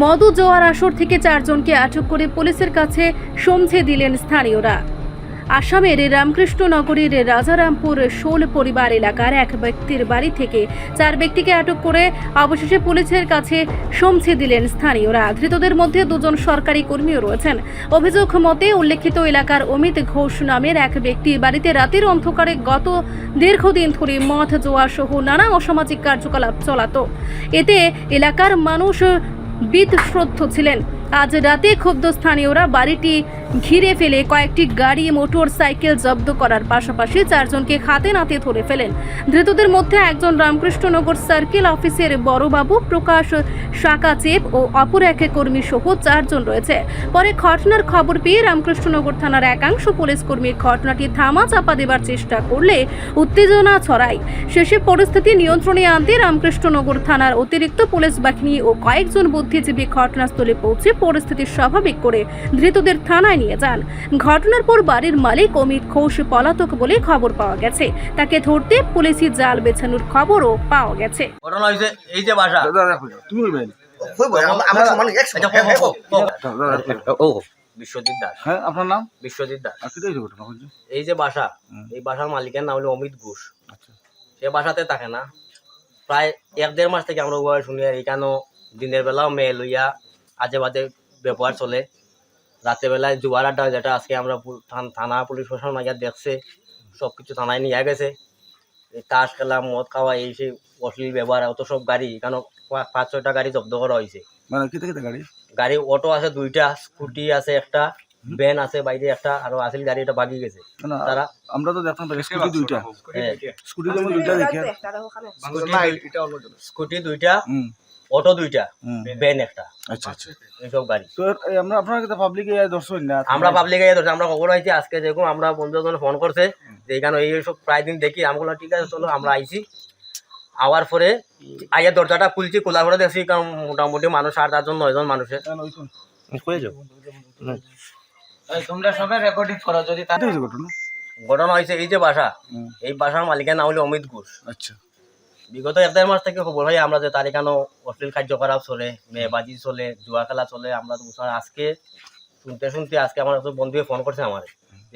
মধু জোয়ার আসর থেকে চারজনকে আটক করে পুলিশের কাছে সমঝে দিলেন স্থানীয়রা। আসামের রামকৃষ্ণনগরীর রাজারামপুর শোল পরিবার এলাকার এক ব্যক্তির বাড়ি থেকে চার ব্যক্তিকে আটক করে অবশেষে পুলিশের কাছে সমঝে দিলেন স্থানীয়রা। ধৃতদের মধ্যে দুজন সরকারি কর্মীও রয়েছেন। অভিযোগ মতে উল্লেখিত এলাকার অমিত ঘোষ নামের এক ব্যক্তি বাড়িতে রাতের অন্ধকারে গত দীর্ঘদিন ধরে মদ জোয়া সহ নানা অসামাজিক কার্যকলাপ চলাত। এতে এলাকার মানুষ বিতশ্রদ্ধ ছিলেন। আজ রাতে ক্ষুব্ধ স্থানীয়রা বাড়িটি ঘিরে ফেলে কয়েকটি গাড়ি মোটর সাইকেল জব্দ করার পাশাপাশি চারজনকে হাতে নাতে ধরে ফেলেন। ধৃতদের মধ্যে একজন রামকৃষ্ণনগর সার্কেল অফিসের বড়বাবু প্রকাশ শাকাচেপ ও অপর এক কর্মী সহ চারজন রয়েছে। পরে ঘটনার খবর পেয়ে রামকৃষ্ণনগর থানার একাংশ পুলিশ কর্মী ঘটনাটি থামা চাপা দেবার চেষ্টা করলে উত্তেজনা ছড়ায়। শেষে পরিস্থিতি নিয়ন্ত্রণে আনতে রামকৃষ্ণনগর থানার অতিরিক্ত পুলিশ বাহিনী ও কয়েকজন বুদ্ধিজীবী ঘটনাস্থলে পৌঁছে পরিস্থিতি স্বাভাবিক করে ধৃতদের থানায় নিয়ে যান। ঘটনার পর বাড়ির মালিক অমিত ঘোষ পলাতক বলে খবর পাওয়া গেছে। তাকে ধরতে পুলিশি জাল বেছানোর খবরও পাওয়া গেছে। ঘটনা হয়েছে এই যে বাসা। তুমি বিশ্বজিৎ দাস। হ্যাঁ আপনার নাম? বিশ্বজিৎ দাস। এই যে বাসা এই বাসার মালিকের নাম হলো অমিত ঘোষ। আচ্ছা। সে বাসাতে থাকে না। প্রায় এক দেড় মাস থেকে আমরা শুনি আর এখানেও দিনের বেলাও মেয়ে লইয়া আজে বাজে ব্যবহার চলে। রাতের বেলায় জুয়ার আড্ডা যেটা আজকে আমরা থানা পুলিশ প্রশাসন মাইয়া দেখছে সব কিছু থানায় নিয়ে গেছে। তাস খেলা মদ খাওয়া এই সেই অশ্লীল ব্যবহার অত সব গাড়ি কেন পাঁচ ছয়টা গাড়ি জব্দ করা হয়েছে। মানে কি থেকে গাড়ি? গাড়ি অটো আছে দুইটা স্কুটি আছে একটা ভ্যান আছে বাইরে একটা আরও আসল গাড়ি এটা বাগি গেছে। তারা আমরা তো দেখতাম তো স্কুটি দুইটা। হ্যাঁ, স্কুটি দুইটা দেখে। স্কুটি দুইটা হুম। অটো দুইটা ভ্যান একটা। আচ্ছা আচ্ছা। এইসব গাড়ি। তো আমরা আপনার কাছে পাবলিক এই দর্শন না আমরা পাবলিক এরিয়া ধরছি আমরা খবর হয়েছে আজকে যেরকম আমরা বন্ধুজন ফোন করছে যে এখানে এই সব প্রায় দিন দেখি ঠিক আছে চলো আমরা আইছি। আওয়ার পরে আইয়া দরজাটা খুলছি খোলার পরে দেখছি কারণ মোটামুটি মানুষ আট আটজন নয়জন মানুষের। তোমরা সবাই রেকর্ডিং করো যদি তা- কি হয়েছে ঘটনা। ঘটনা হয়েছে এই যে বাসা এই বাসার মালিকের নাম হলো অমিত ঘোষ। আচ্ছা। বিগত এক দেড় মাস থেকে খবর হয়, আমরা যে তার এখানেও অশ্লীল কার্যকলাপ চলে মেয়েবাজি চলে, জুয়া খেলা চলে, আমরা তো আজকে শুনতে শুনতে আজকে আমার তো বন্ধু ফোন করছে আমার।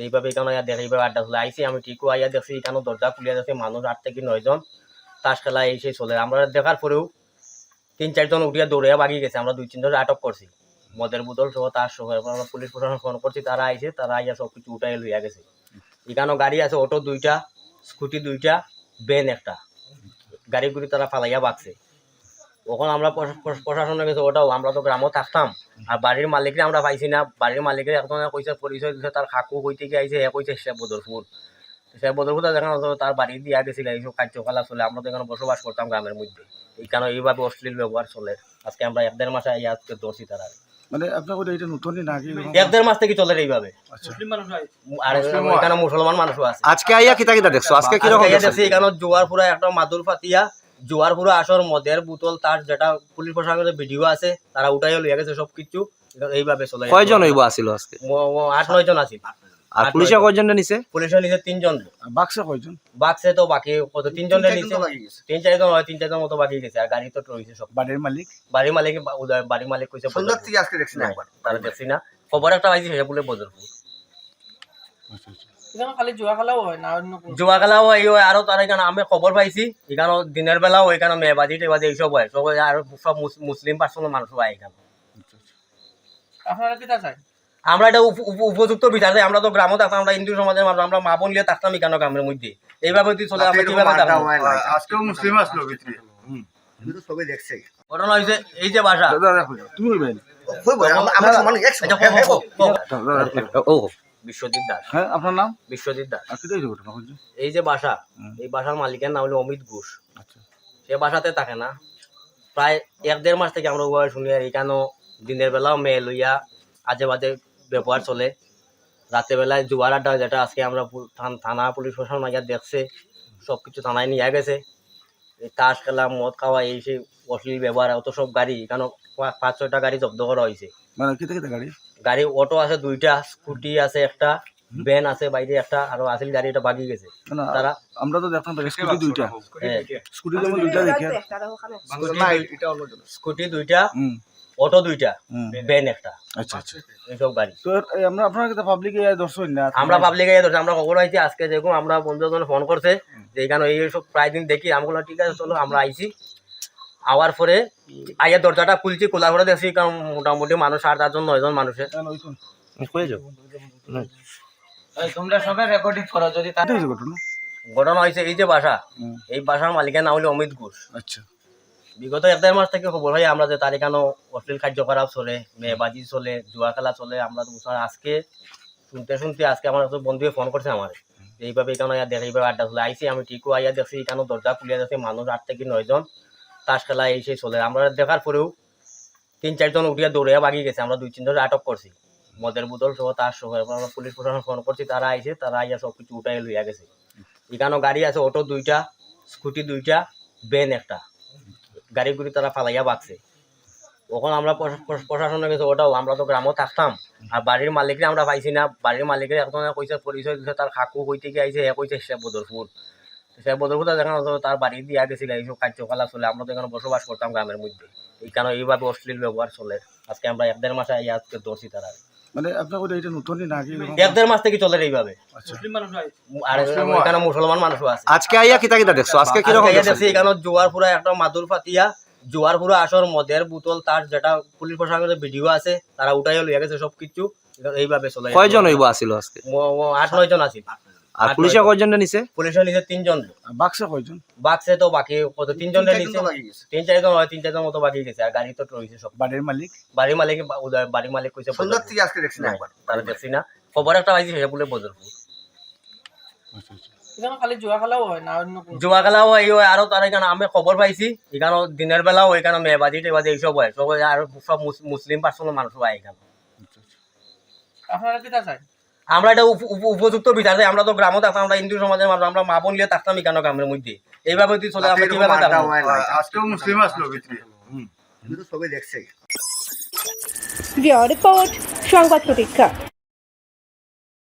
এইভাবে এখানে আয়া দেখে, এইভাবে আড্ডা চলে। আইসি আমি ঠিকও আইয়া দেখছি এখানে দরজা খুলিয়া দেখছি, মানুষ আট থেকে নয়জন তাস খেলা এই সেই চলে। আমরা দেখার পরেও তিন চারজন উঠিয়া দৌড়িয়া বাগি গেছে। আমরা দুই তিনজন আটক করছি। মদের বোতল সহ তার সহ আমরা পুলিশ প্রশাসন ফোন করছি, তারা আইসে তারা আইয়া সব কিছু উঠাই লইয়া গেছে। এখানেও গাড়ি আছে, অটো দুইটা, স্কুটি দুইটা, ভ্যান একটা। গাড়িগুলি তারা ফালাইয়া বাকছে তখন আমরা প্রশা- প্রশা- প্রশাসনের কাছে ওটাও আমরা তো গ্রামও থাকতাম। আর বাড়ির মালিকরে আমরা পাইছি না। বাড়ির মালিকের একজন কইছে, পরিচয় দিছে, তার কাকু কইতে গিয়ে আইছে, এ কইছে সে বদরপুর। সে বদরপুর যেখানে তার বাড়ি দিয়া গেছিল, এইসব কার্যকলাপ চলে। আমরা তো এখানে বসবাস করতাম গ্রামের মধ্যে। এইখানে এইভাবে অশ্লীল ব্যবহার চলে। আজকে আমরা এক দেড় মাসে আজকে ধরছি তারা। মানে আপনার ওটা এটা নতুনই না কি এক দেড় মাস থেকে চলে এইভাবে। আর এখানে মুসলমান মানুষও আছে। আজকে আইয়া দেখছ? আজকে কি রকম আজকে দেখছি? এখানে জোয়ার পুরা একটা মাদুর ফাতিয়া জোয়ার পুরা আসর মদের বোতল তার যেটা পুলিশ প্রশাসনের ভিডিও আছে তারা উঠাই লইয়া গেছে সব কিছু এইভাবে চলে কয়জন হইব আসিল আজকে? ম- ম- আট নয় জন আছে আর পুলিশে নয়জন। নিছে? পুলিশের নিচে তিনজন আর বাক্সা কয়জন? বাক্সে তো বাকি কত? তিনজন গেছে। তিন চারজন হয় তিন চারজন মতো বাকি গেছে। আর গাড়ি তো রয়েছে সব। বাড়ির মালিক? বাড়ির মালিক বাড়ির মালিক কইছে বদরপুর। থেকে আজকে দেখছি না একবার। তারা দেখছি না। খবর একটা পাইছি সেটা বলে বদরপুর। আচ্ছা আচ্ছা। এখানে খালি জুয়া খেলাও হয় না অন্য কোনো জুয়া খেলাও হয় এই হয়, আরও তার এখানে আমি খবর পাইছি এখানে দিনের বেলাও এখানে মেয়েবাজি টেবাজি এইসব হয়। সব হয়, আর সব মুস- মুসলিম পার্সনের মানুষ হয় এখানে। আপনারা কি চাই? আমরা এটা উপ- উপ- উপযুক্ত বিচার। আমরা তো গ্রামও থাকতাম আমরা হিন্দু সমাজের মানুষ আমরা মা বোন নিয়ে থাকতাম এখানে গ্রামের মধ্যে। এইভাবে যদি চলে আমরা কীভাবে মুসলিম আসলো ভিতরে। সবাই দেখছে। ঘটনা হয়েছে এই যে বাসা। তুমি বিশ্বজিৎ দাস। হ্যাঁ আপনার নাম? বিশ্বজিৎ দাস। এই যে বাসা এই বাসার মালিকের নাম হলো অমিত ঘোষ। আচ্ছা। সে বাসাতে থাকে না। প্রায় এক দেড় মাস থেকে আমরা ওভাবে শুনি আর এখানেও দিনের বেলাও মেয়ে লইয়া আজে বাজে ব্যবহার চলে। রাতের বেলায় জুয়ার আড্ডা যেটা আজকে আমরা থানা পুলিশ প্রশাসন মাইয়া দেখছে সব কিছু থানায় নিয়ে গেছে। এই তাস খেলা মদ খাওয়া এই সেই অশ্লীল ব্যবহার অত সব গাড়ি এখানে পাঁচ ছয়টা গাড়ি জব্দ করা হয়েছে। মানে কি থেকে গাড়ি? গাড়ি অটো আছে দুইটা স্কুটি আছে একটা ভ্যান আছে বাইরে একটা আরও আসল গাড়ি এটা বাগি গেছে। তারা আমরা তো দেখতাম স্কুটি দুইটা। হ্যাঁ, স্কুটি যেমন দুইটা দেখে। স্কুটি দুইটা হুম। অটো দুইটা। ভ্যান একটা। আচ্ছা আচ্ছা। এইসব গাড়ি। তো আমরা আপনার কাছে পাবলিক না আমরা পাবলিক আমরা খবর হয়েছি আজকে দেখুন আমরা বন্ধুজন ফোন করছে যে এখানে এই সব প্রায় দিন দেখি ঠিক আছে চলো আমরা আইছি। আওয়ার পরে আইয়া দরজাটা খুলছি দেখছি কারণ মোটামুটি মানুষ আট আটজন নয়জন মানুষের কয়ে যাও। এই তোমরা সবাই রেকর্ডিং করো যদি তা এটা হয়েছে ঘটনা? ঘটনা হয়েছে এই যে বাসা। এই বাসার মালিকের নাম হলো অমিত ঘোষ। আচ্ছা। বিগত এক দেড় মাস থেকে খবর হয় আমরা যে তার এখানে অশ্লীল কার্যকলাপ চলে, মেয়েবাজি চলে জুয়া খেলা চলে, আমরা তো আজকে শুনতে শুনতে আজকে আমার বন্ধুকে ফোন করছে আমার এইভাবে এখানে আয়া দেখে, এইভাবে আড্ডা চলে। আইসি আমি ঠিকও আইয়া দেখছি এখানে দরজা খুলিয়া দেখছি মানুষ আট থেকে নয়জন, তাস খেলা এই সেই চলে। আমরা দেখার পরেও তিন চারজন উঠিয়া দৌড়িয়া বাগিয়ে গেছে। আমরা দুই, তিনজন আটক করছি মদের বোতল সহ, তার সহ আমরা পুলিশ প্রশাসন ফোন করছি তারা আইসে তারা আইয়া সব কিছু উঠাই লইয়া গেছে এখানেও গাড়ি আছে, অটো দুইটা, স্কুটি দুইটা ভ্যান একটা। গাড়িগুলি তারা ফালাইয়া বাকছে তখন আমরা প্রশা- প্রশা- প্রশাসনের কাছে ওটাও, আমরা তো গ্রামও থাকতাম। আর বাড়ির মালিকরে আমরা পাইছি না। বাড়ির মালিকের একজন কইছে পরিচয় দিছে, তার কাকু কই থেকে আইছে? হে কইছে সে বদরপুর। সে বদরপুর দেখা যাচ্ছে তার বাড়ি দিয়া গেছিল এইসব কার্যকলাপ চলে। আমরা তো এখানে বসবাস করতাম গ্রামের মধ্যে। এইখানে এইভাবে অশ্লীল ব্যবহার চলে। আজকে আমরা এক দেড় মাসে আজকে ধরছি তারা। মানে আপনার এটা নতুনই নাকি এক দেড় মাস থেকে চলে এইভাবে। আচ্ছা। আর এখানে মুসলমান মানুষও আছে। আজকে আইয়া কিতা কিতা দেখছ? আজকে কি রকম দেখছ এখানে জোয়ার পুরা একটা মাদুর ফাতিয়া। জোয়ার পুরা আসর মদের বোতল তার যেটা পুলিশ প্রশাসনের ভিডিও আছে তারা উঠাই লইয়া গেছে সবকিছু। এইভাবে চলে কয়জন হইব আসিল আজকে? আট নয় জন আছিল আর পুলিশে নিছে? পুলিশের নিচে তিনজন বাক্সা কয়জন? বাক্সে তো বাকি কত? তিনজন নিচে তিন চারজন হয় তিন চারজন মতো বাকি গেছে। আর গাড়ি তো রয়েছে সব। বাড়ির মালিক? বাড়ির মালিক বাড়ির মালিক কইছে বদরপুর। থেকে আজকে দেখছি না একবার। তারা দেখছি না। খবর একটা পাইছি বলে আচ্ছা আচ্ছা। এখানে খালি জুয়া খেলাও হয় হয় আরও তার এখানে আমি খবর পাইছি এখানে দিনের বেলাও এখানে মেয়েবাজি টেবাজি এইসব হয়। সব হয়, আর সব মুস- মুসলিম পার্সনের মানুষ হয় এখানে। আপনারা কি তা চাই? আমরা এটা উপ- উপ- উপযুক্ত বিচার যে আমরা তো গ্রামও থাকতাম আমরা হিন্দু সমাজের মানুষ আমরা মা বোন লিয়ে থাকতাম কেন গ্রামের মধ্যে এইভাবে যদি চলে আমরা কীভাবে? আজকেও মুসলিম আসলো ভিতরে। সবাই দেখছে। রিপোর্ট সংবাদ প্রতীক্ষা।